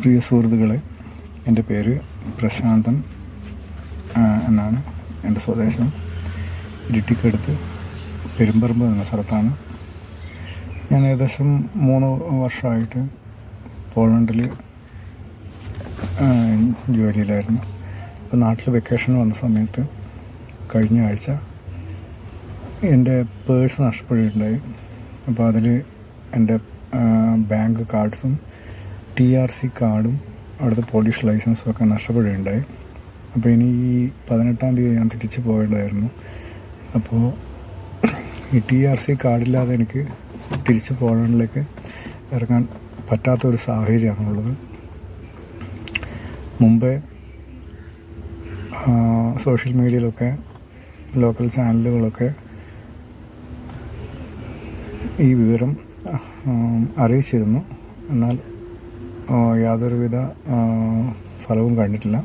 പ്രിയ സുഹൃത്തുക്കളെ എന്റെ പേര് പ്രശാന്തൻ എന്നാണ് എന്റെ സ്വദേശം. ഇരിട്ടിക്കടുത്ത് പെരുമ്പറമ്പ് എന്ന സ്ഥലത്താണ്. ഞാൻ ഏകദേശം മൂന്ന് വർഷമായിട്ട് പോളണ്ടിൽ ജോലിയിലായിരുന്നു. അപ്പോൾ നാട്ടിൽ വെക്കേഷൻ വന്ന സമയത്ത് കഴിഞ്ഞ ആഴ്ച എന്റെ പേഴ്സ് നഷ്ടപ്പെടുകയുണ്ടായി. അപ്പോൾ അതിൽ എന്റെ ബാങ്ക് കാർഡ്സും ടി ആർ സി കാർഡും അവിടുത്തെ പോലീസ് ലൈസൻസും ഒക്കെ നഷ്ടപ്പെടുകയുണ്ടായി. അപ്പോൾ ഇനി ഈ പതിനെട്ടാം തീയതി ഞാൻ തിരിച്ചു പോകേണ്ടതായിരുന്നു. അപ്പോൾ ഈ ടി ആർ സി കാർഡില്ലാതെ എനിക്ക് തിരിച്ച് പോളണ്ടിലേക്ക് ഇറങ്ങാൻ പറ്റാത്തൊരു സാഹചര്യമാണുള്ളത്. മുമ്പേ സോഷ്യൽ മീഡിയയിലൊക്കെ ലോക്കൽ ചാനലുകളൊക്കെ ഈ വിവരം അറിയിച്ചിരുന്നു. എന്നാൽ യാതൊരുവിധ ഫലവും കണ്ടിട്ടില്ല.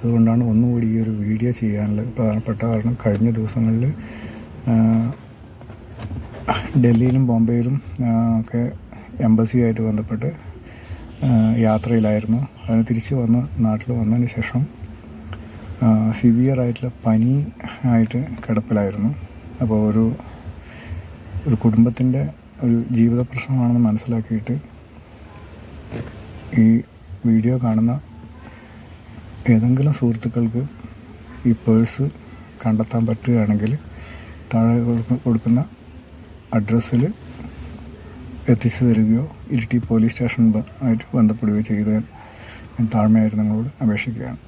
അതുകൊണ്ടാണ് ഒന്നുകൂടി ഈ ഒരു വീഡിയോ ചെയ്യാനുള്ള പ്രധാനപ്പെട്ട കാരണം കഴിഞ്ഞ ദിവസങ്ങളിൽ ഡൽഹിയിലും ബോംബെയിലും ഒക്കെ എംബസിയായിട്ട് ബന്ധപ്പെട്ട് യാത്രയിലായിരുന്നു. അതിന് തിരിച്ച് വന്ന് നാട്ടിൽ വന്നതിന് ശേഷം സിവിയർ ആയിട്ടുള്ള പനി ആയിട്ട് കിടപ്പിലായിരുന്നു. അപ്പോൾ ഒരു ഒരു കുടുംബത്തിന്റെ ഒരു ജീവിത പ്രശ്നമാണെന്ന് മനസ്സിലാക്കിയിട്ട് ഈ വീഡിയോ കാണുന്ന ഏതെങ്കിലും സുഹൃത്തുക്കൾക്ക് ഈ പേഴ്സ് കണ്ടെത്താൻ പറ്റുകയാണെങ്കിൽ താഴെ കൊടുക്കുന്ന അഡ്രസ്സിൽ എത്തിച്ചു തരികയോ ഇരിട്ടി പോലീസ് സ്റ്റേഷൻ ആയിട്ട് ബന്ധപ്പെടുകയോ ചെയ്ത് ഞാൻ താഴ്മയായിരുന്നു നിങ്ങളോട് അപേക്ഷിക്കുകയാണ്.